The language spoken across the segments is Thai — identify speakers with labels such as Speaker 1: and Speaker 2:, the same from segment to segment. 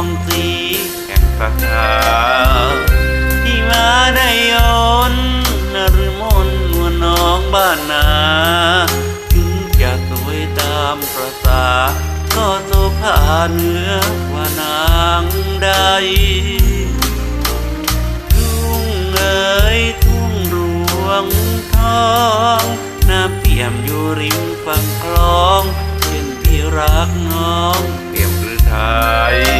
Speaker 1: องกลีแห่งพระหาที่มาได้ยนนรมนัวน้องบ้านนา ถึงจะสวยตามประสาก็สุภาเนื้อว่านางใดทุ่งเอ๋ยทุ่งรวงทองน้ำเปี่ยมอยู่ริมฝั่งคลองเป็นที่รักน้องเปี่ยมหรือไทย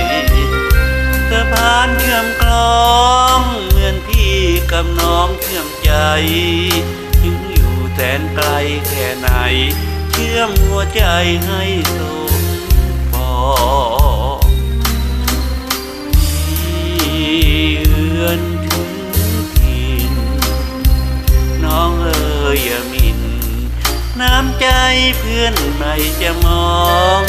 Speaker 1: พี่กับน้องเชื่อมใจ ถึงอยู่แสนไกลแค่ไหน เชื่อมหัวใจให้สมปองที่เอื้อนถึงถิ่นน้องเอ๋ยอย่ามิน น้ำใจเพื่อนไม่จะมอง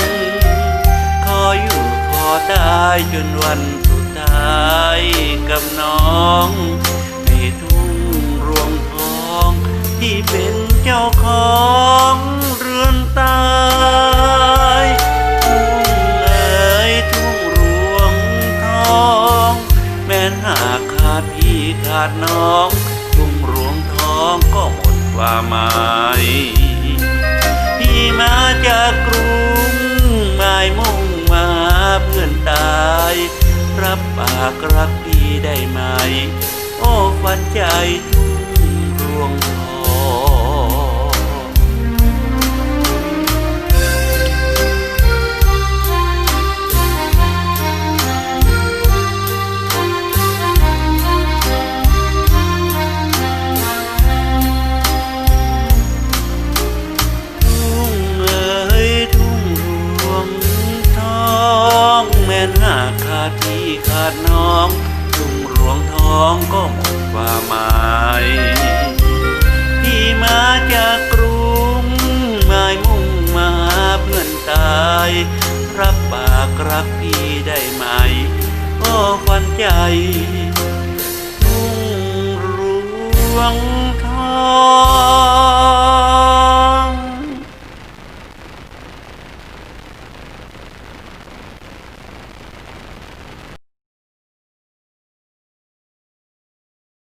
Speaker 1: ขออยู่ขอตายจนวันสุดท้ายกับน้อง ที่เป็นเจ้าของเรือนตายทุ่งเอ๋ยทุ่งรวงทอง แม้นหากขาดพี่ขาดน้อง ทุ่งรวงทองก็หมดความหมายพี่มาจากกรุงหมายมุ่งมาเพื่อนตาย รับปากรักพี่ได้ไหม โอ้ฝันใจทุ่งรวงทอง ขาดน้องจุงหลวงทองก็หมดความหมายที่มาจากกรุงหมายมุ่งมาเพื่อนตายรับปากรักพี่ได้ไหมโอ้ควันใจจุงหลวงทอง